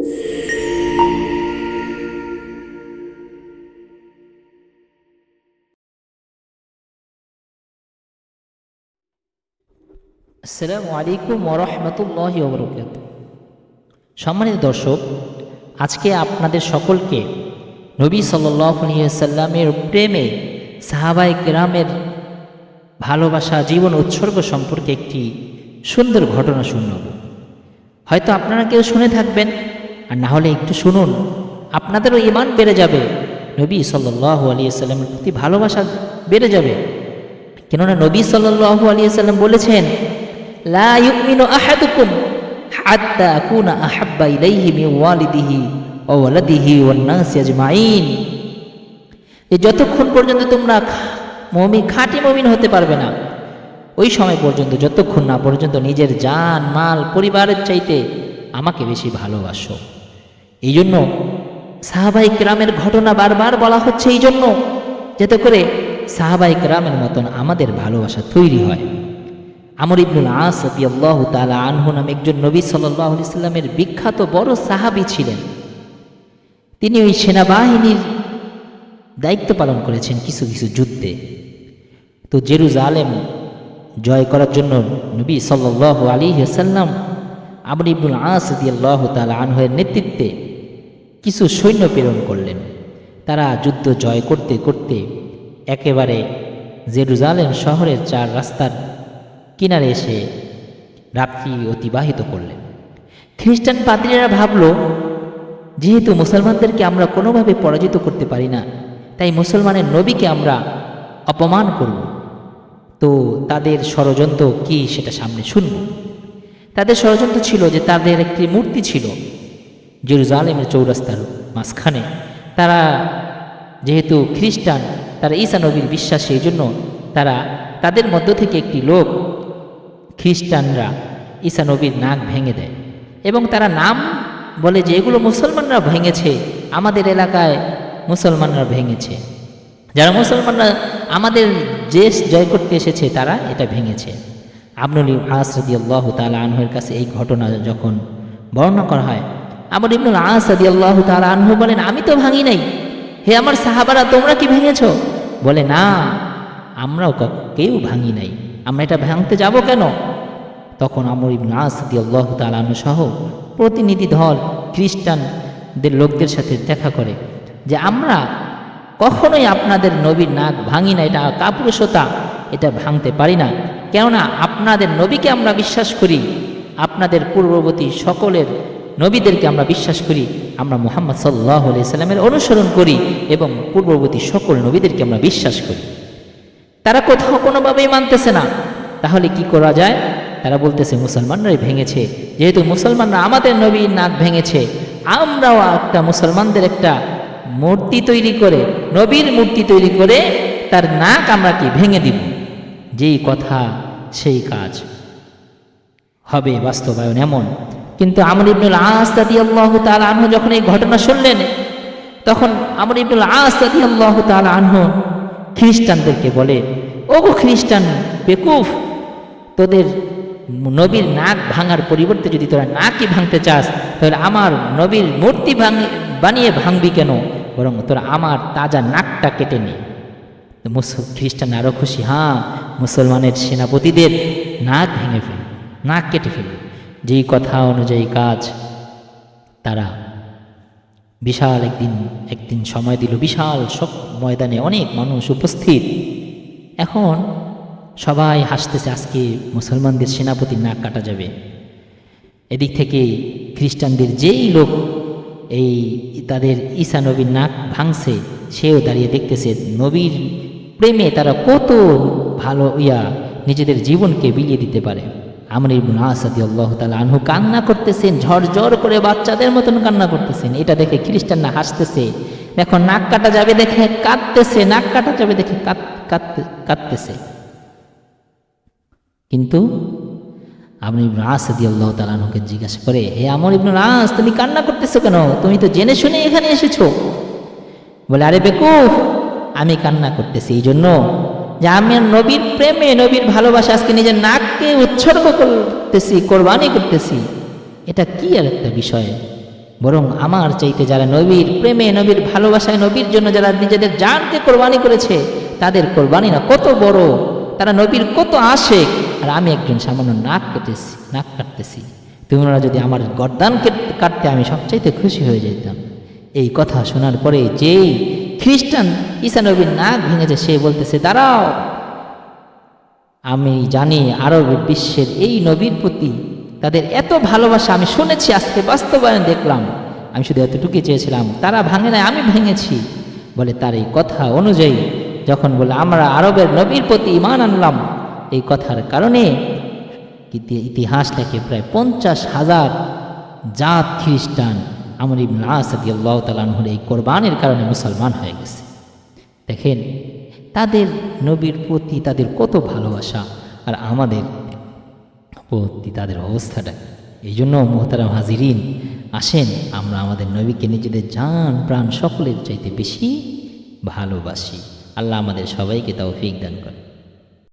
আসসালামু আলাইকুম ওরহমতুল্লাহ ওবরকাত সম্মানিত দর্শক, আজকে আপনাদের সকলকে নবী সাল্লামের প্রেমে সাহাবাই গ্রামের ভালোবাসা, জীবন উৎসর্গ সম্পর্কে একটি সুন্দর ঘটনা শুনব। হয়তো আপনারা কেউ শুনে থাকবেন আর না হলে একটু শুনুন আপনাদেরও ইমান বেড়ে যাবে। নবী সাল্লাহ আলিয়াল্লামের প্রতি ভালোবাসা বেড়ে যাবে। কেননা নবী সাল্লাল্লাহু আলাইহি সাল্লাম বলেছেন, লা যতক্ষণ পর্যন্ত তোমরা মমিন, খাঁটি মমিন হতে পারবে না, ওই সময় পর্যন্ত, যতক্ষণ না পর্যন্ত নিজের জান, মাল, পরিবারের চাইতে আমাকে বেশি ভালোবাসো। এই জন্য সাহাবাই গ্রামের ঘটনা বারবার বলা হচ্ছে এই জন্য যাতে করে সাহাবাই গ্রামের মতন আমাদের ভালোবাসা তৈরি হয়। আমর ইবনুল আস আল্লাহ তালা আনহু নামে একজন নবী সাল্লাহ সাল্লামের বিখ্যাত বড় সাহাবি ছিলেন। তিনি ওই সেনাবাহিনীর দায়িত্ব পালন করেছেন কিছু কিছু যুদ্ধে। তো জেরুজালেম জয় করার জন্য নবী সাল্লাহ আলী সাল্লাম আমর ইবনুল আস আল্লাহ তালা আনহের নেতৃত্বে কিছু সৈন্য প্রেরণ করলেন। তারা যুদ্ধ জয় করতে করতে একেবারে জেরুজালেম শহরের চার রাস্তার কিনারে এসে রাত্রি অতিবাহিত করলেন। খ্রিস্টান পাদ্রীরা ভাবল, যেহেতু মুসলমানদেরকে আমরা কোনোভাবে পরাজিত করতে পারি না, তাই মুসলমানের নবীকে আমরা অপমান করব। তো তাদের ষড়যন্ত্র কি সেটা সামনে শুনব? তাদের ষড়যন্ত্র ছিল যে তাদের একটি মূর্তি ছিল জেরুজালেমের চৌরাস্তার মাঝখানে। তারা যেহেতু খ্রিস্টান, তারা ঈসা নবীর বিশ্বাসী এই জন্য তারা তাদের মধ্য থেকে একটি লোক খ্রিস্টানরা ঈসা নবীর নাক ভেঙে দেয় এবং তারা নাম বলে যে, এগুলো মুসলমানরা ভেঙেছে, আমাদের এলাকায় মুসলমানরা ভেঙেছে। যারা মুসলমানরা আমাদের দেশ জয় করতে এসেছে, তারা এটা ভেঙেছে। আবনুল আসরদি আল্লাহ তালা আনহের কাছে এই ঘটনা যখন বর্ণনা করা হয় আমার ইবনুল আসদি আল্লাহ তালা আনহু বলেন, আমি তো ভাঙি নাই। হে আমার সাহাবারা, তোমরা কি ভেঙেছ? বলে, না, আমরাও কেউ ভাঙি নাই। আমরা এটা ভাঙতে যাব কেন? তখন আমর ইবনুল আসদি আল্লাহ তালানু সহ প্রতিনিধি দল, খ্রিস্টানদের লোকদের সাথে দেখা করে যে, আমরা কখনোই আপনাদের নবীর নাক ভাঙি না। এটা কাপুরুষতা। এটা ভাঙতে পারি না। কেননা, আপনাদের নবীকে আমরা বিশ্বাস করি। আপনাদের পূর্ববর্তী সকলের নবীদেরকে আমরা বিশ্বাস করি, আমরা মোহাম্মদ সাল্লাহ সাল্লামের অনুসরণ করি এবং পূর্ববর্তী সকল নবীদেরকে আমরা বিশ্বাস করি। তারা কোথাও কোনোভাবেই মানতেছে না। তাহলে কি করা যায়? তারা বলতেছে, মুসলমানরাই ভেঙেছে। যেহেতু মুসলমানরা আমাদের নবীর নাক ভেঙেছে, আমরাও একটা মুসলমানদের একটা মূর্তি তৈরি করে, নবীর মূর্তি তৈরি করে তার নাক আমরা কি ভেঙে দিব? যেই কথা, সেই কাজ। হবে বাস্তবায়ন এমন। কিন্তু আমর ইবনুল আসাদি আল্লাহ তাল আনহু যখন এই ঘটনা শুনলেন, তখন আমর ইবনুল আসাদি আল্লাহ তাল আনহু খ্রিস্টানদেরকে বলে, ও খ্রিস্টান, বেকুফ, তোদের নবীর নাক ভাঙার পরিবর্তে যদি তোরা নাকই ভাঙতে চাস, তাহলে আমার নবীর মূর্তি ভাঙি, বানিয়ে ভাঙবি কেন? বরং তোরা আমার তাজা নাকটা কেটে নে। মুসল খ্রিস্টান আরও খুশি হ্যাঁ মুসলমানের সেনাপতিদের নাক ভেঙে ফেল নাক কেটে ফেল যেই কথা অনুযায়ী কাজ, তারা বিশাল একদিন একদিন সময় দিল। বিশাল সব ময়দানে অনেক মানুষ উপস্থিত। এখন সবাই হাসতেছে, আজকে মুসলমানদের সেনাপতির নাক কাটা যাবে। এদিক থেকে খ্রিস্টানদের যেই লোক, এই তাদের ঈসা নবীর নাক ভাঙছে, সেও দাঁড়িয়ে দেখতেছে, নবীর প্রেমে তারা কত ভালো ইয়া নিজেদের জীবনকে বিলিয়ে দিতে পারে। আমর ইবনুল আসাদি আল্লাহ তালা আনহু কান্না করতেছেন, ঝরঝর করে বাচ্চাদের মতন কান্না করতেছেন। এটা দেখে খ্রিস্টানরা হাসতেছে। এখন নাক কাটা যাবে দেখে কাঁদতেছে, নাক কাটা যাবে দেখে কাঁদতে কাঁদতেছে। কিন্তু আমর ইবনুল আসাদি আল্লাহ তালানহুকে জিজ্ঞাসা করে, হে আমর ইবনুল আস, তুমি কান্না করতেছো কেন? তুমি তো জেনে শুনে এখানে এসেছ। বলে, আরে বেকুফ, আমি কান্না করতেছি এই জন্য যে আমি নবীর প্রেমে, নবীর ভালোবাসা আজকে নিজের নাককে উৎসর্গ করতেছি, কোরবানি করতেছি, এটা কি আর একটা বিষয়? বরং আমার চাইতে যারা নবীর প্রেমে, নবীর ভালোবাসায়, নবীর জন্য যারা নিজেদের জানকে কোরবানি করেছে, তাদের কোরবানি না কত বড়, তারা নবীর কত আসে আর আমি একজন সামান্য নাক কেটেছি, নাক কাটতেছি। তোমরা যদি আমার গরদান কাটতে আমি সবচাইতে খুশি হয়ে যেতাম এই কথা শোনার পরে যেই খ্রিস্টান ঈসা নবীর নাক ভেঙেছে, সে বলতেছে, দাঁড়াও। আমি জানি আরব বিশ্বের এই নবীর প্রতি তাদের এত ভালোবাসা, আমি শুনেছি, আজকে বাস্তবায়ন দেখলাম। আমি শুধু এতটুকুই চেয়েছিলাম, তারা ভাঙে নাই, আমি ভেঙেছি। বলে তার এই কথা অনুযায়ী যখন বলে, আমরা আরবের নবীর প্রতি ইমান আনলাম। এই কথার কারণে ইতিহাস লেখে প্রায় পঞ্চাশ হাজার জাত খ্রিস্টান আমর ইবন আসাদি আল্লাহ তালানহুর এই কোরবানের কারণে মুসলমান হয়ে গেছে। দেখেন, তাদের নবীর প্রতি তাদের কত ভালোবাসা আর আমাদের প্রতি তাদের অবস্থাটা। এই জন্য মোহতারাম হাজিরিন, আসেন, আমরা আমাদের নবীকে নিজেদের জান, প্রাণ সকলের চাইতে বেশি ভালোবাসি। আল্লাহ আমাদের সবাইকে তৌফিক দান করে